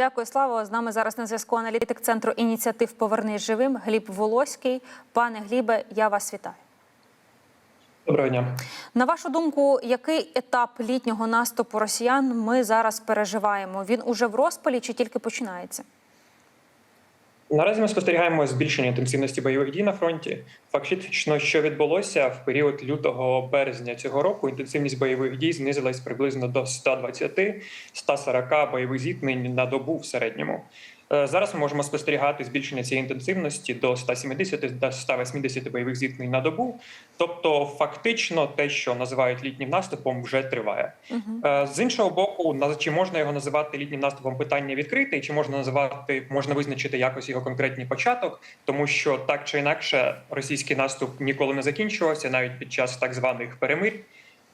Дякую, Слава. З нами зараз на зв'язку аналітик центру ініціатив Повернись живим Гліб Волоський. Пане Глібе, я вас вітаю. Доброго дня. На вашу думку, який етап літнього наступу росіян ми зараз переживаємо? Він уже в розпалі чи тільки починається? Наразі ми спостерігаємо збільшення інтенсивності бойових дій на фронті. Фактично, що відбулося в період лютого березня цього року. Інтенсивність бойових дій знизилась приблизно до 120-140 бойових зіткнень на добу в середньому. Е, Зараз ми можемо спостерігати збільшення цієї інтенсивності до 170 до 180 бойових зіткнень на добу. Тобто, фактично, те, що називають літнім наступом, вже триває. Е, З іншого боку, на- чи можна його називати літнім наступом? Питання відкрите, чи можна називати, можна визначити якось його конкретний початок, тому що так чи інакше російський наступ ніколи не закінчувався, навіть під час так званих перемирь.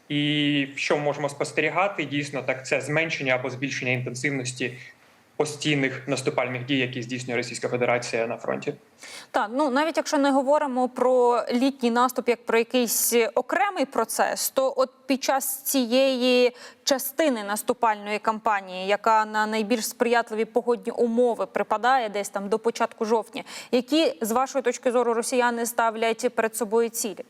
І що можемо спостерігати, дійсно так це зменшення або збільшення інтенсивності постійних наступальних дій, які здійснює Російська Федерація на фронті. Так, ну навіть якщо не говоримо про літній наступ як про якийсь окремий процес, то от під час цієї частини наступальної кампанії, яка на найбільш сприятливі погодні умови припадає десь там до початку жовтня, які з вашої точки зору росіяни ставлять перед собою цілі?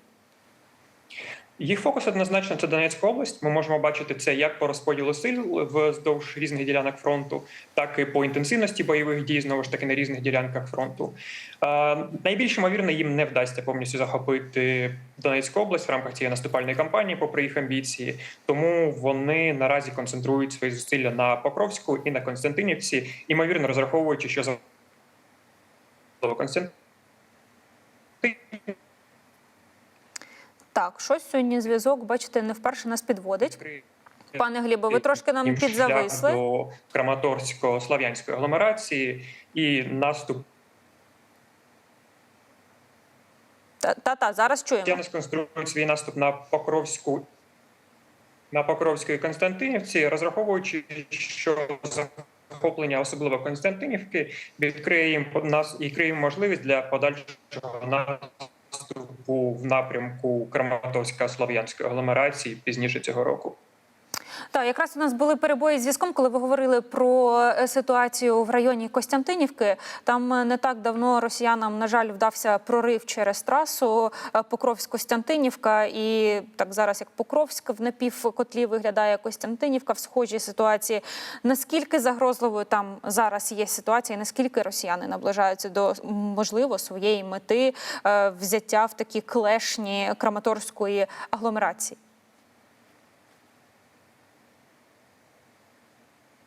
Їх фокус однозначно це Донецька область. Ми можемо бачити це як по розподілу сил вздовж різних ділянок фронту, так і по інтенсивності бойових дій знову ж таки на різних ділянках фронту. Е, найбільш ймовірно, їм не вдасться повністю захопити Донецьку область в рамках цієї наступальної кампанії, попри їх амбіції. Тому вони наразі концентрують свої зусилля на Покровську і на Константинівці, ймовірно розраховуючи, що за Константин. Так, щось сьогодні зв'язок, бачите, не вперше нас підводить. Пане Глібо, ви трошки нам підзависли. до Краматорсько-Слав'янської агломерації і наступ Та та, зараз чуємо. Росіяни сконструюють свій наступ на Покровську на Покровській Константинівці, розраховуючи, що захоплення, особливо Константинівки, відкриє їм нас і їм можливість для подальшого наступу в напрямку Краматорська-Слов'янської агломерації пізніше цього року. Так, якраз у нас були перебої з зв'язком, коли ви говорили про е, ситуацію в районі Костянтинівки. Там е, не так давно росіянам, на жаль, вдався прорив через трасу е, Покровськ-Костянтинівка. І так зараз, як Покровськ в напівкотлі виглядає Костянтинівка в схожій ситуації. Наскільки загрозливою там зараз є ситуація? і Наскільки росіяни наближаються до можливо своєї мети взяття в такі клешні Краматорської агломерації?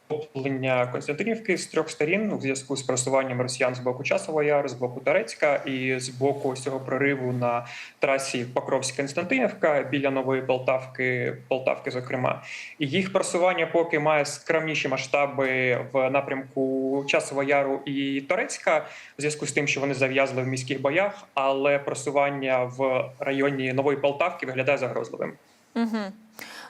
Захоплення Константинівки з трьох сторін у зв'язку з просуванням росіян з боку Часового Яру, з боку Торецька і з боку цього прориву на трасі Покровськ-Константинівка біля нової Полтавки, Полтавки, зокрема, і їх просування поки має скромніші масштаби в напрямку Часового Яру і Торецька, в зв'язку з тим, що вони зав'язли в міських боях, але просування в районі нової Полтавки виглядає загрозливим. Угу.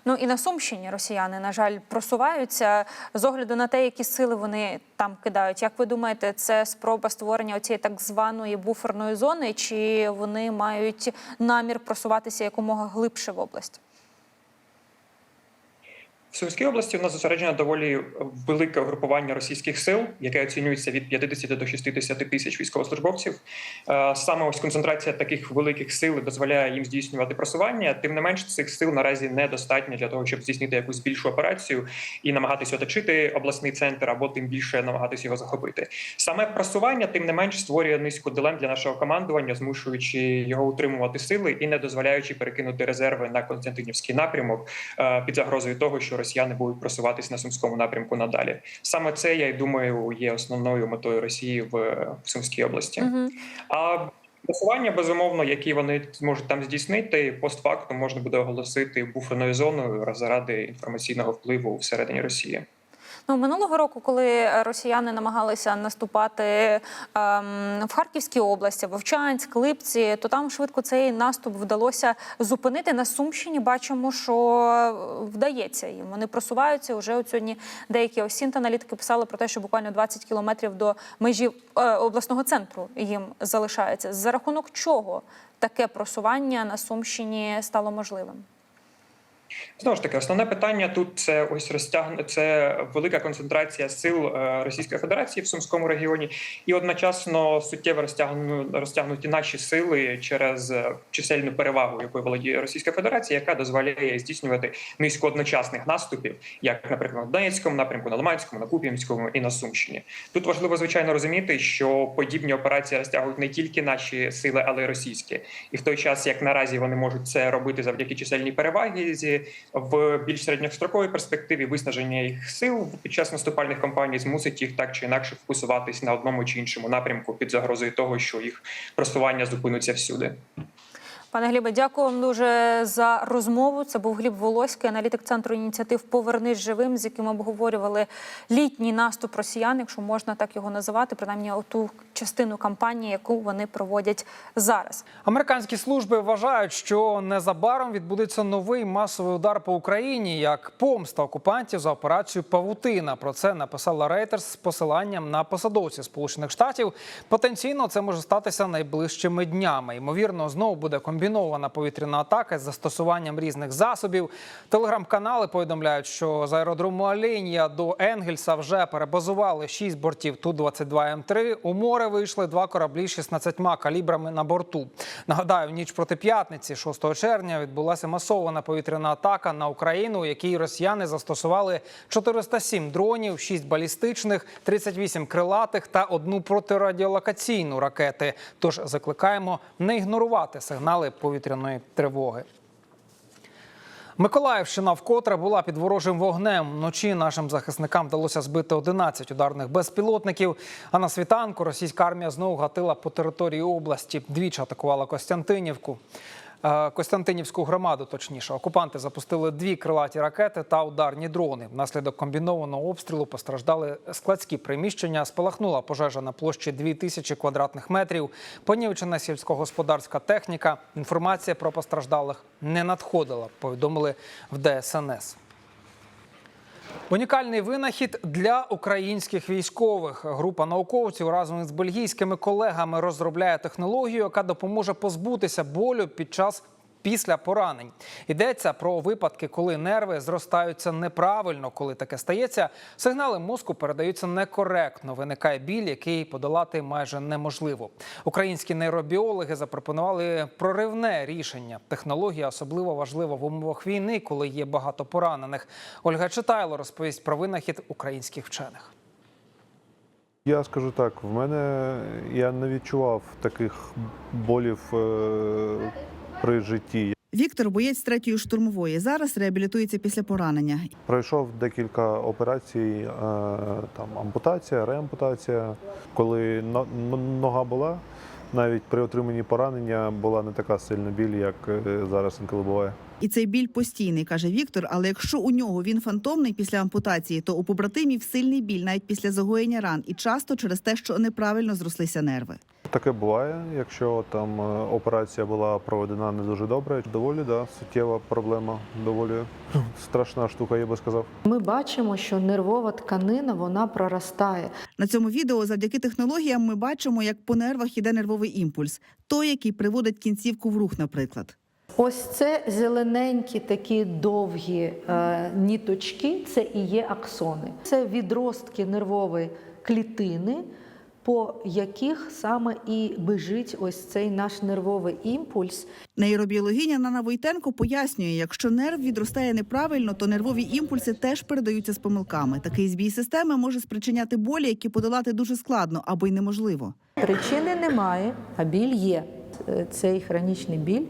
Ну і на Сумщині росіяни, на жаль, просуваються з огляду на те, які сили вони там кидають. Як ви думаєте, це спроба створення цієї так званої буферної зони, чи вони мають намір просуватися якомога глибше в область? В Сумській області в нас зосереджено доволі велике угрупування російських сил, яке оцінюється від 50 до 60 тисяч військовослужбовців. Е, Саме ось концентрація таких великих сил дозволяє їм здійснювати просування. Тим не менш, цих сил наразі недостатньо для того, щоб здійснити якусь більшу операцію і намагатися оточити обласний центр або тим більше намагатися його захопити. Саме просування, тим не менш, створює низку дилем для нашого командування, змушуючи його утримувати сили і не дозволяючи перекинути резерви на Константинівський напрямок е, під загрозою того, що росіяни будуть просуватись на сумському напрямку надалі. Саме це я й думаю є основною метою Росії в, в Сумській області. Угу. А просування, безумовно, які вони зможуть там здійснити, постфактум можна буде оголосити буферною зоною заради інформаційного впливу всередині Росії. Ну, минулого року, коли росіяни намагалися наступати ем, в Харківській області, Вовчанськ, Липці, то там швидко цей наступ вдалося зупинити. На Сумщині бачимо, що вдається їм. Вони просуваються. Уже от сьогодні деякі осінт аналітики писали про те, що буквально 20 кілометрів до межі е, обласного центру їм залишається. За рахунок чого таке просування на Сумщині стало можливим? Знову ж таки, основне питання тут це ось розтягне це велика концентрація сил е, Російської Федерації в Сумському регіоні, і одночасно суттєво розтягну розтягнуті наші сили через е, чисельну перевагу, якою володіє Російська Федерація, яка дозволяє здійснювати низку одночасних наступів, як, наприклад, на Донецькому напрямку, на Лиманському, на Куп'янському і на Сумщині. Тут важливо звичайно розуміти, що подібні операції розтягують не тільки наші сили, але й російські, і в той час, як наразі вони можуть це робити завдяки чисельній перевагі в більш середньостроковій перспективі виснаження їх сил під час наступальних кампаній змусить їх так чи інакше фокусуватись на одному чи іншому напрямку під загрозою того, що їх просування зупиниться всюди. Пане Глібе, дякую вам дуже за розмову. Це був Гліб Волоський, аналітик центру ініціатив Повернись живим, з яким обговорювали літній наступ росіян, якщо можна так його називати, принаймні оту частину кампанії, яку вони проводять зараз. Американські служби вважають, що незабаром відбудеться новий масовий удар по Україні як помста окупантів за операцію Павутина. Про це написала Reuters з посиланням на посадовців Сполучених Штатів. Потенційно це може статися найближчими днями. Ймовірно, знову буде комбінована повітряна атака з застосуванням різних засобів. Телеграм-канали повідомляють, що з аеродрому Оленія до Енгельса вже перебазували 6 бортів ту 22 М3. У море вийшли два кораблі з 16 калібрами на борту. Нагадаю, ніч проти п'ятниці, 6 червня, відбулася масована повітряна атака на Україну, у якій росіяни застосували 407 дронів, 6 балістичних, 38 крилатих та одну протирадіолокаційну ракети. Тож закликаємо не ігнорувати сигнали повітряної тривоги. Миколаївщина вкотре була під ворожим вогнем. Вночі нашим захисникам вдалося збити 11 ударних безпілотників. А на світанку російська армія знову гатила по території області. Двічі атакувала Костянтинівку. Е, Костянтинівську громаду, точніше, окупанти запустили дві крилаті ракети та ударні дрони. Внаслідок комбінованого обстрілу постраждали складські приміщення. Спалахнула пожежа на площі 2000 квадратних метрів. Понівечена сільськогосподарська техніка. Інформація про постраждалих не надходила. Повідомили в ДСНС. Унікальний винахід для українських військових. Група науковців разом із бельгійськими колегами розробляє технологію, яка допоможе позбутися болю під час. Після поранень йдеться про випадки, коли нерви зростаються неправильно. Коли таке стається, сигнали мозку передаються некоректно. Виникає біль, який подолати майже неможливо. Українські нейробіологи запропонували проривне рішення. Технологія особливо важлива в умовах війни, коли є багато поранених. Ольга Читайло розповість про винахід українських вчених. Я скажу так, в мене я не відчував таких болів е, при житті. Віктор боєць третьої штурмової. Зараз реабілітується після поранення. Пройшов декілька операцій, е, там ампутація, реампутація. Коли но- но- нога була, навіть при отриманні поранення була не така сильна біль, як е, зараз інколи буває. І цей біль постійний, каже Віктор. Але якщо у нього він фантомний після ампутації, то у побратимів сильний біль навіть після загоєння ран, і часто через те, що неправильно зрослися нерви. Таке буває, якщо там е, операція була проведена не дуже добре. Доволі да, суттєва проблема, доволі страшна штука, я би сказав. Ми бачимо, що нервова тканина вона проростає. На цьому відео завдяки технологіям ми бачимо, як по нервах іде нервовий імпульс, той, який приводить кінцівку в рух, наприклад. Ось це зелененькі такі довгі е, ніточки, це і є аксони. Це відростки нервової клітини, по яких саме і бежить ось цей наш нервовий імпульс. Нейробіологиня Нана Войтенко пояснює, якщо нерв відростає неправильно, то нервові імпульси теж передаються з помилками. Такий збій системи може спричиняти болі, які подолати дуже складно або й неможливо. Причини немає, а біль є. Е, Цей хронічний біль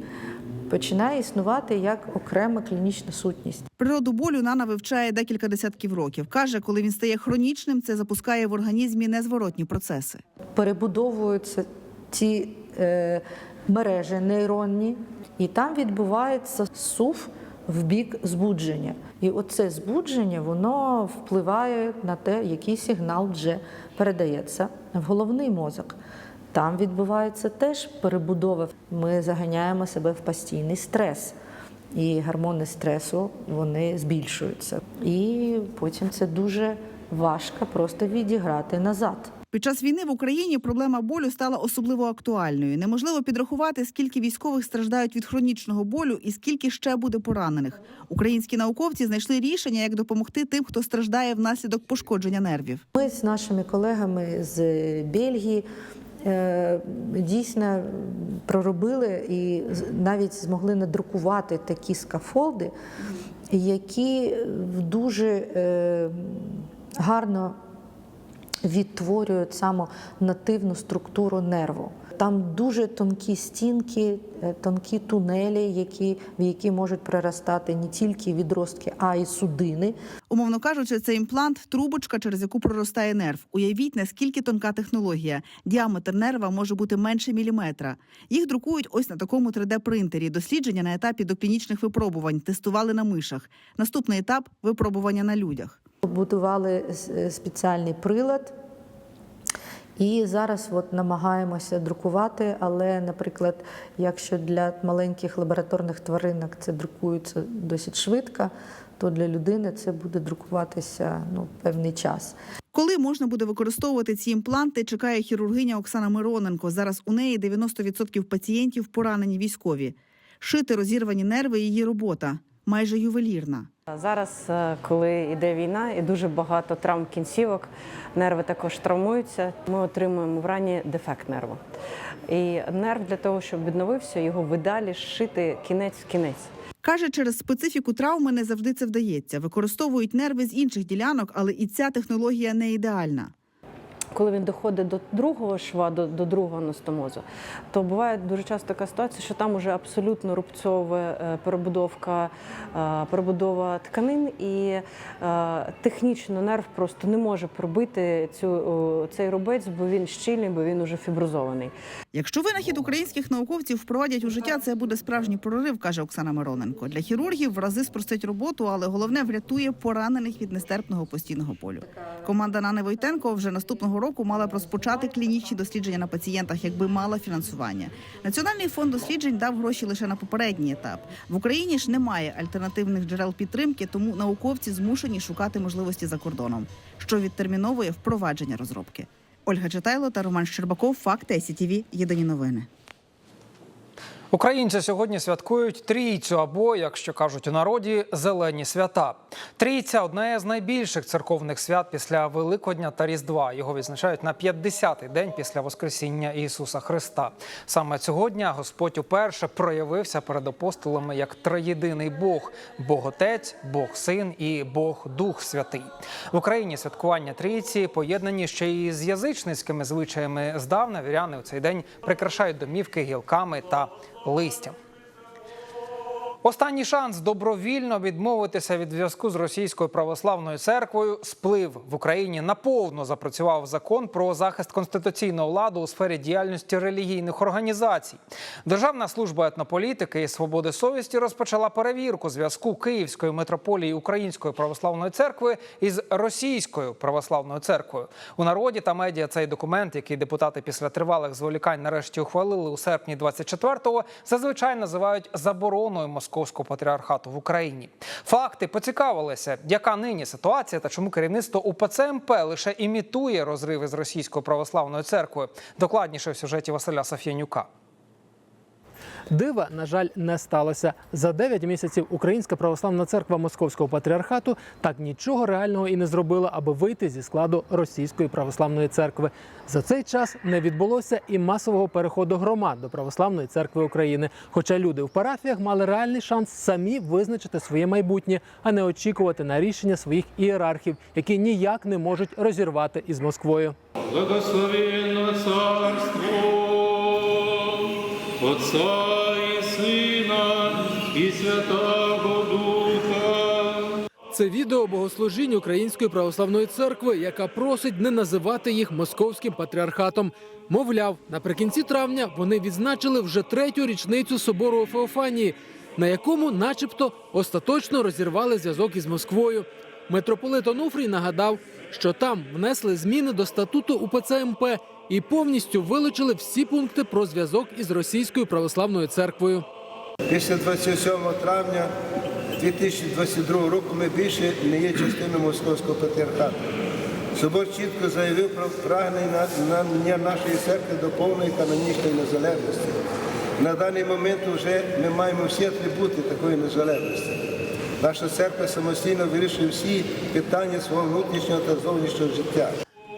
починає існувати як окрема клінічна сутність. Природу болю Нана вивчає декілька десятків років. Каже, коли він стає хронічним, це запускає в організмі незворотні процеси. перебудовуються ці е, мережі нейронні, і там відбувається сув в бік збудження. І оце збудження воно впливає на те, який сигнал вже передається в головний мозок. Там відбувається теж перебудова. Ми заганяємо себе в постійний стрес. І гормони стресу вони збільшуються. І потім це дуже важко просто відіграти назад. Під час війни в Україні проблема болю стала особливо актуальною. Неможливо підрахувати, скільки військових страждають від хронічного болю і скільки ще буде поранених. Українські науковці знайшли рішення, як допомогти тим, хто страждає внаслідок пошкодження нервів. Ми з нашими колегами з Бельгії дійсно проробили і навіть змогли надрукувати такі скафолди, які дуже е, гарно відтворюють саме нативну структуру нерву. Там дуже тонкі стінки, е, тонкі тунелі, які, в які можуть приростати не тільки відростки, а й судини. Умовно кажучи, це імплант трубочка, через яку проростає нерв. Уявіть, наскільки тонка технологія. Діаметр нерва може бути менше міліметра. Їх друкують ось на такому 3D-принтері. Дослідження на етапі доклінічних випробувань тестували на мишах. Наступний етап випробування на людях. Побудували спеціальний прилад. І зараз от намагаємося друкувати, але, наприклад, якщо для маленьких лабораторних тваринок це друкується досить швидко, то для людини це буде друкуватися ну, певний час. Коли можна буде використовувати ці імпланти, чекає хірургиня Оксана Мироненко. Зараз у неї 90% пацієнтів поранені військові. Шити розірвані нерви її робота майже ювелірна. Зараз, е, коли йде війна і дуже багато травм кінцівок, нерви також травмуються. Ми отримуємо в рані дефект нерву. І нерв для того, щоб відновився, його в ідеалі зшити кінець в кінець. Каже, через специфіку травми не завжди це вдається. Використовують нерви з інших ділянок, але і ця технологія не ідеальна. Коли він доходить до другого шва, до, до другого анастомозу, то буває дуже часто така ситуація, що там уже абсолютно рубцова е, перебудовка, е, перебудова тканин, і е, технічно нерв просто не може пробити цю, цей рубець, бо він щільний, бо він уже фіброзований. Якщо винахід українських науковців впровадять у життя, це буде справжній прорив, каже Оксана Мироненко. Для хірургів в рази спростить роботу, але головне врятує поранених від нестерпного постійного болю. Команда Нани Войтенко вже наступного року мала б розпочати клінічні дослідження на пацієнтах, якби мала фінансування. Національний фонд досліджень дав гроші лише на попередній етап. В Україні ж немає альтернативних джерел підтримки, тому науковці змушені шукати можливості за кордоном, що відтерміновує впровадження розробки. Ольга Читайло та Роман Щербаков. Факти СІТІВІ. Єдині новини. Українці сьогодні святкують трійцю або, якщо кажуть у народі, зелені свята. Трійця одне з найбільших церковних свят після Великодня та Різдва. Його відзначають на 50-й день після Воскресіння Ісуса Христа. Саме цього дня Господь уперше проявився перед апостолами як троєдиний Бог Бог Отець, Бог Син і Бог Дух Святий. В Україні святкування трійці поєднані ще й з язичницькими звичаями. Здавна віряни у цей день прикрашають домівки гілками та листям. Останній шанс добровільно відмовитися від зв'язку з російською православною церквою сплив в Україні. Наповно запрацював закон про захист конституційного ладу у сфері діяльності релігійних організацій. Державна служба етнополітики і свободи совісті розпочала перевірку зв'язку Київської митрополії Української православної церкви із російською православною церквою. У народі та медіа цей документ, який депутати після тривалих зволікань нарешті ухвалили у серпні 24-го, зазвичай називають забороною московського патріархату в Україні. Факти поцікавилися, яка нині ситуація та чому керівництво УПЦ МП лише імітує розриви з російською православною церквою. Докладніше в сюжеті Василя Соф'янюка. Дива, на жаль, не сталося. За 9 місяців Українська православна церква Московського патріархату так нічого реального і не зробила, аби вийти зі складу російської православної церкви. За цей час не відбулося і масового переходу громад до православної церкви України. Хоча люди в парафіях мали реальний шанс самі визначити своє майбутнє, а не очікувати на рішення своїх ієрархів, які ніяк не можуть розірвати із Москвою. Благословенно Царство Отца и Святого Духа. Це відео богослужінь Української православної церкви, яка просить не називати їх московським патріархатом. Мовляв, наприкінці травня вони відзначили вже третю річницю собору Феофанії, на якому, начебто, остаточно розірвали зв'язок із Москвою. Митрополит Онуфрій нагадав, що там внесли зміни до статуту УПЦ МП і повністю вилучили всі пункти про зв'язок із російською православною церквою. Після 27 травня 2022 року ми більше не є частиною московського патріархату. Собор чітко заявив про прагнення нашої церкви до повної канонічної незалежності. На даний момент вже ми маємо всі атрибути такої незалежності. Наша церква самостійно вирішує всі питання свого внутрішнього та зовнішнього життя.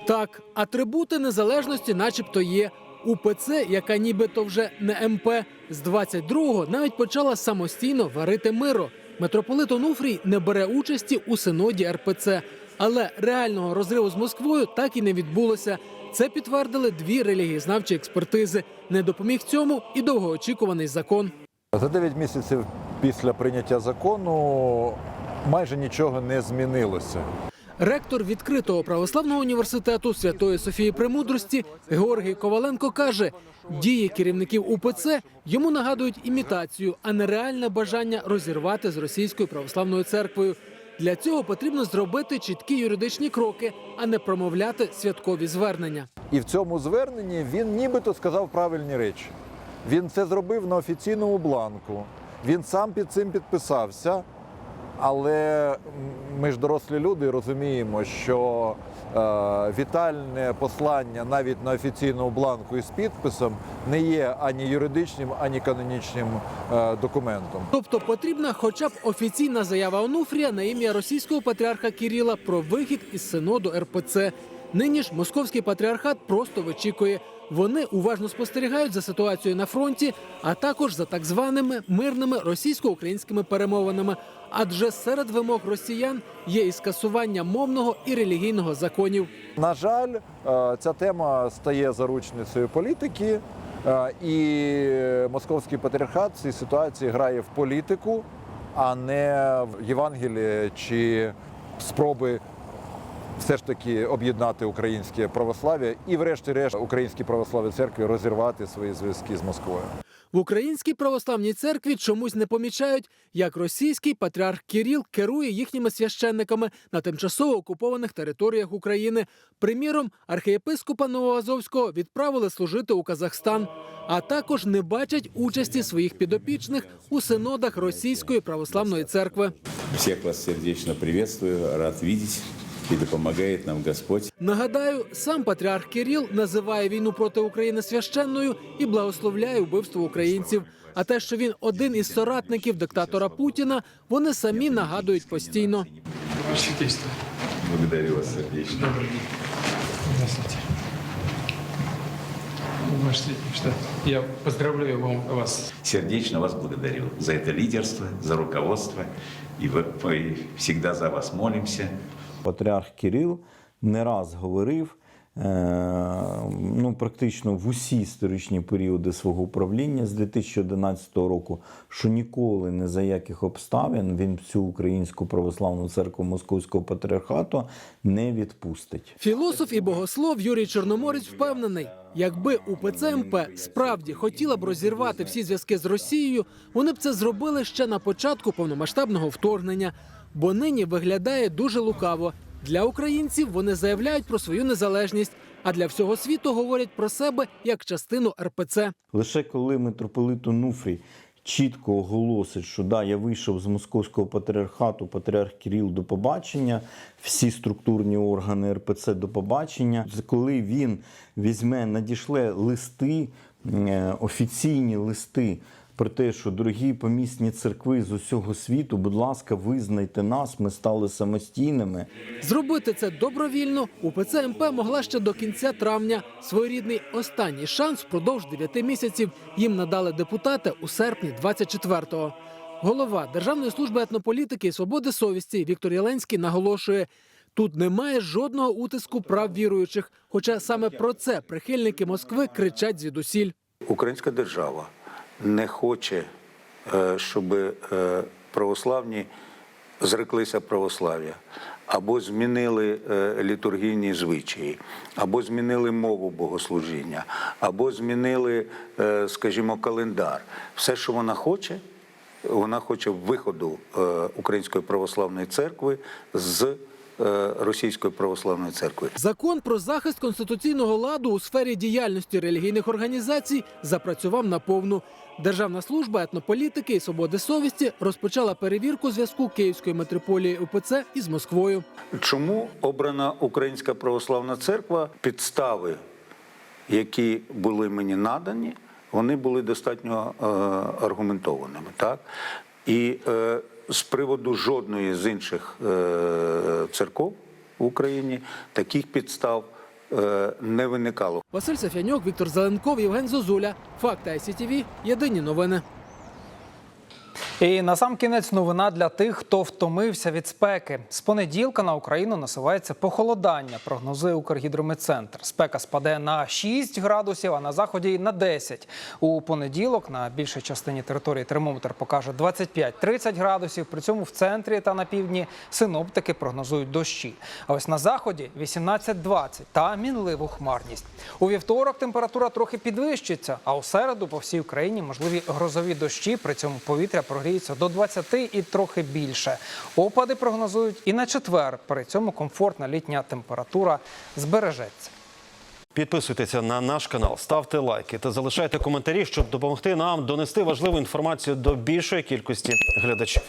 Так, атрибути незалежності, начебто, є. УПЦ, яка нібито вже не МП, з 22-го навіть почала самостійно варити миро. Митрополит Онуфрій не бере участі у синоді РПЦ, але реального розриву з Москвою так і не відбулося. Це підтвердили дві релігієзнавчі експертизи. Не допоміг цьому і довгоочікуваний закон. За 9 місяців після прийняття закону майже нічого не змінилося. Ректор відкритого православного університету Святої Софії Премудрості Георгій Коваленко каже: дії керівників УПЦ йому нагадують імітацію, а не реальне бажання розірвати з російською православною церквою. Для цього потрібно зробити чіткі юридичні кроки, а не промовляти святкові звернення. І в цьому зверненні він нібито сказав правильні речі. Він це зробив на офіційному бланку. Він сам під цим підписався. Але ми ж дорослі люди розуміємо, що е, вітальне послання навіть на офіційному бланку із підписом не є ані юридичним, ані канонічним е, документом. Тобто потрібна хоча б офіційна заява Онуфрія на ім'я російського патріарха Кіріла про вихід із синоду РПЦ. Нині ж московський патріархат просто вичікує. Вони уважно спостерігають за ситуацією на фронті, а також за так званими мирними російсько-українськими перемовинами. Адже серед вимог росіян є і скасування мовного і релігійного законів. На жаль, е, ця тема стає заручницею політики, е, і московський патріархат в цій ситуації грає в політику, а не в Євангеліє чи спроби все ж таки об'єднати українське православ'я і, врешті-решт, українській православній церкві розірвати свої зв'язки з Москвою. В українській православній церкві чомусь не помічають, як російський патріарх Кіріл керує їхніми священниками на тимчасово окупованих територіях України. Приміром, архієпископа Новоазовського відправили служити у Казахстан, а також не бачать участі своїх підопічних у синодах російської православної церкви. Всех вас сердечно приветствую, рад видеть и да помогает нам Господь. Нагадаю, сам патріарх Кирил називає війну проти України священною і благословляє вбивство українців. А те, що він один із соратників диктатора Путіна, вони самі нагадують постійно. Благодарю вас сердечно. Я поздравляю вам, вас Сердечно вас благодарю за это лидерство, за руководство. И вы- и всегда за вас молимся. Патріарх Кирил не раз говорив, е, ну, практично в усі історичні періоди свого правління з 2011 року, що ніколи не за яких обставин він цю українську православну церкву Московського патріархату не відпустить. Філософ і богослов Юрій Чорноморець впевнений, якби УПЦ МП справді хотіла б розірвати всі зв'язки з Росією, вони б це зробили ще на початку повномасштабного вторгнення. Бо нині виглядає дуже лукаво. Для українців вони заявляють про свою незалежність, а для всього світу говорять про себе як частину РПЦ. Лише коли митрополит Онуфрій чітко оголосить, що да, я вийшов з московського патріархату, патріарх Кирил до побачення, всі структурні органи РПЦ до побачення. Коли він візьме, надішле листи, е, офіційні листи. Про те, що дорогі помісні церкви з усього світу, будь ласка, визнайте нас, ми стали самостійними. Зробити це добровільно УПЦ МП могла ще до кінця травня. Своєрідний останній шанс впродовж 9 місяців їм надали депутати у серпні 24-го. Голова Державної служби етнополітики і свободи совісті Віктор Єленський наголошує. Тут немає жодного утиску прав віруючих, хоча саме про це прихильники Москви кричать звідусіль. Українська держава не хоче, е, щоб е, православні зреклися православ'я, або змінили е, літургійні звичаї, або змінили мову богослужіння, або змінили, скажімо, календар. Все, що вона хоче, вона хоче виходу Української православної церкви з Російської православної церкви. Закон про захист конституційного ладу у сфері діяльності релігійних організацій запрацював наповну. Державна служба етнополітики і свободи совісті розпочала перевірку зв'язку Київської митрополії УПЦ із Москвою. Чому обрана Українська православна церква? Підстави, які були мені надані, вони були достатньо е, аргументованими. Так? І е, з приводу жодної з інших е, церков в Україні таких підстав е, не виникало. Василь Сафянюк, Віктор Зеленков, Євген Зозуля. Факти ICTV. Єдині новини. І на сам кінець новина для тих, хто втомився від спеки. З понеділка на Україну насувається похолодання. Прогнозує Укргідрометцентр. Спека спаде на 6 градусів, а на заході на 10. У понеділок на більшій частині території термометр покаже 25-30 градусів. При цьому в центрі та на півдні синоптики прогнозують дощі. А ось на заході 18-20 та мінливу хмарність. У вівторок температура трохи підвищиться, а у середу по всій Україні можливі грозові дощі. При цьому повітря прогріється до 20 і трохи більше. Опади прогнозують і на четвер. При цьому комфортна літня температура збережеться. Підписуйтеся на наш канал, ставте лайки та залишайте коментарі, щоб допомогти нам донести важливу інформацію до більшої кількості глядачів.